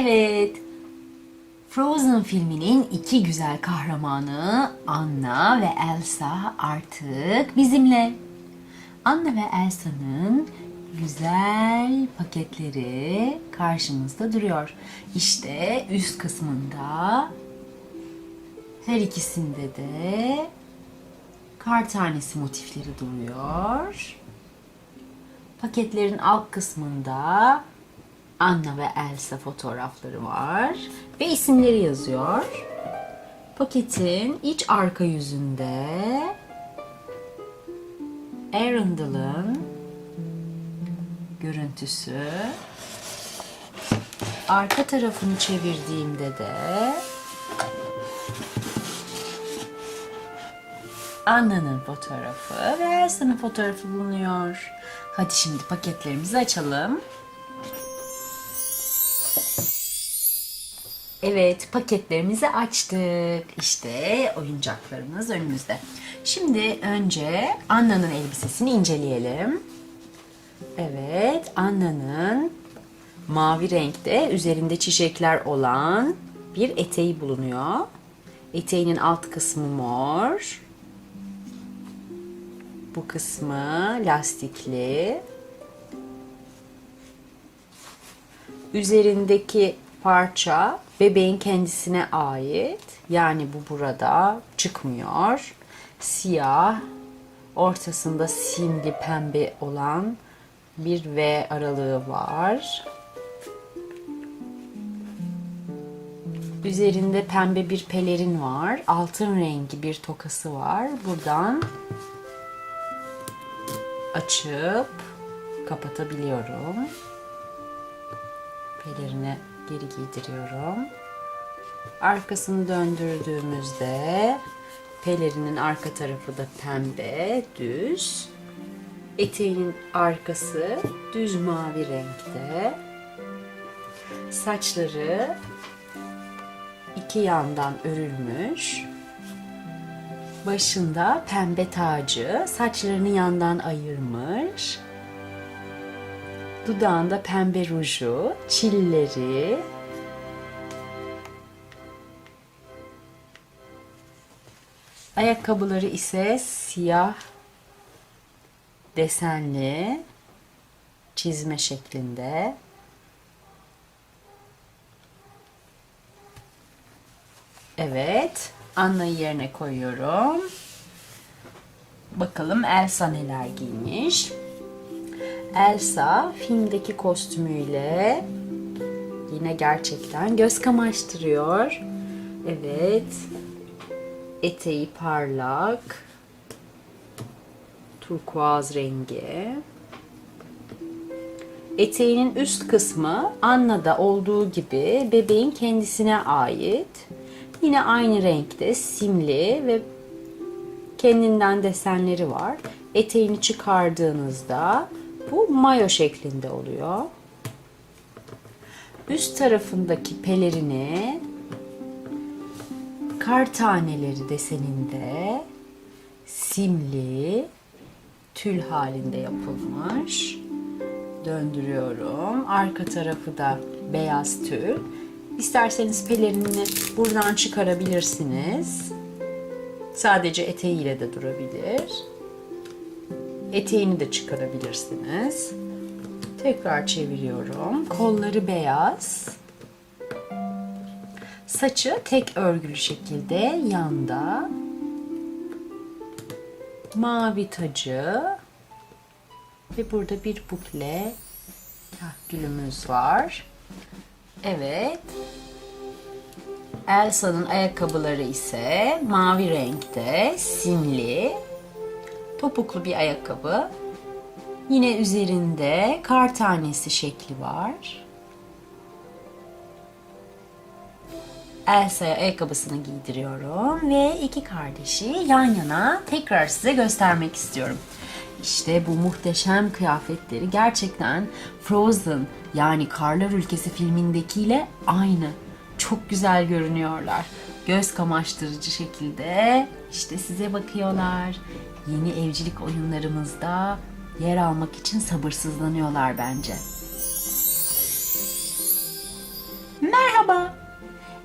Evet. Frozen filminin iki güzel kahramanı Anna ve Elsa artık bizimle. Anna ve Elsa'nın güzel paketleri karşımızda duruyor. İşte üst kısmında her ikisinde de kar tanesi motifleri duruyor. Paketlerin alt kısmında Anna ve Elsa fotoğrafları var ve isimleri yazıyor. Paketin iç arka yüzünde Arundel'ın görüntüsü. Arka tarafını çevirdiğimde de Anna'nın fotoğrafı ve Elsa'nın fotoğrafı bulunuyor. Hadi şimdi paketlerimizi açalım. Evet, paketlerimizi açtık. İşte oyuncaklarımız önümüzde. Şimdi önce Anna'nın elbisesini inceleyelim. Evet, Anna'nın mavi renkte üzerinde çiçekler olan bir eteği bulunuyor. Eteğinin alt kısmı mor. Bu kısmı lastikli. Üzerindeki parça bebeğin kendisine ait. Yani bu burada çıkmıyor. Siyah, ortasında simli pembe olan bir V aralığı var. Üzerinde pembe bir pelerin var. Altın rengi bir tokası var. Buradan açıp kapatabiliyorum. Pelerini geri giydiriyorum. Arkasını döndürdüğümüzde pelerinin arka tarafı da pembe, düz. Eteğinin arkası düz mavi renkte. Saçları iki yandan örülmüş. Başında pembe tacı, saçlarını yandan ayırmış. Dudağında pembe ruju, çilleri. Ayakkabıları ise siyah desenli çizme şeklinde. Evet, Anna'yı yerine koyuyorum. Bakalım Elsa neler giymiş. Elsa filmdeki kostümüyle yine gerçekten göz kamaştırıyor. Evet. Eteği parlak. Turkuaz rengi. Eteğinin üst kısmı Anna'da olduğu gibi bebeğin kendisine ait. Yine aynı renkte simli ve kendinden desenleri var. Eteğini çıkardığınızda bu mayo şeklinde oluyor. Üst tarafındaki pelerini kar taneleri deseninde simli tül halinde yapılmış. Döndürüyorum. Arka tarafı da beyaz tül. İsterseniz pelerinini buradan çıkarabilirsiniz. Sadece eteğiyle de durabilir. Eteğini de çıkarabilirsiniz. Tekrar çeviriyorum. Kolları beyaz. Saçı tek örgülü şekilde yanda. Mavi tacı. Ve burada bir bukle gülümüz var. Evet. Elsa'nın ayakkabıları ise mavi renkte, simli, topuklu bir ayakkabı. Yine üzerinde kar tanesi şekli var. Elsa'ya ayakkabısını giydiriyorum ve iki kardeşi yan yana tekrar size göstermek istiyorum. İşte bu muhteşem kıyafetleri gerçekten Frozen yani Karlar Ülkesi filmindekiyle aynı. Çok güzel görünüyorlar. Göz kamaştırıcı şekilde işte size bakıyorlar. Yeni evcilik oyunlarımızda yer almak için sabırsızlanıyorlar bence.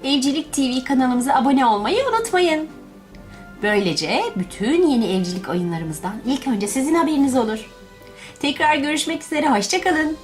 Evcilik TV kanalımıza abone olmayı unutmayın. Böylece bütün yeni evcilik oyunlarımızdan ilk önce sizin haberiniz olur. Tekrar görüşmek üzere, hoşçakalın.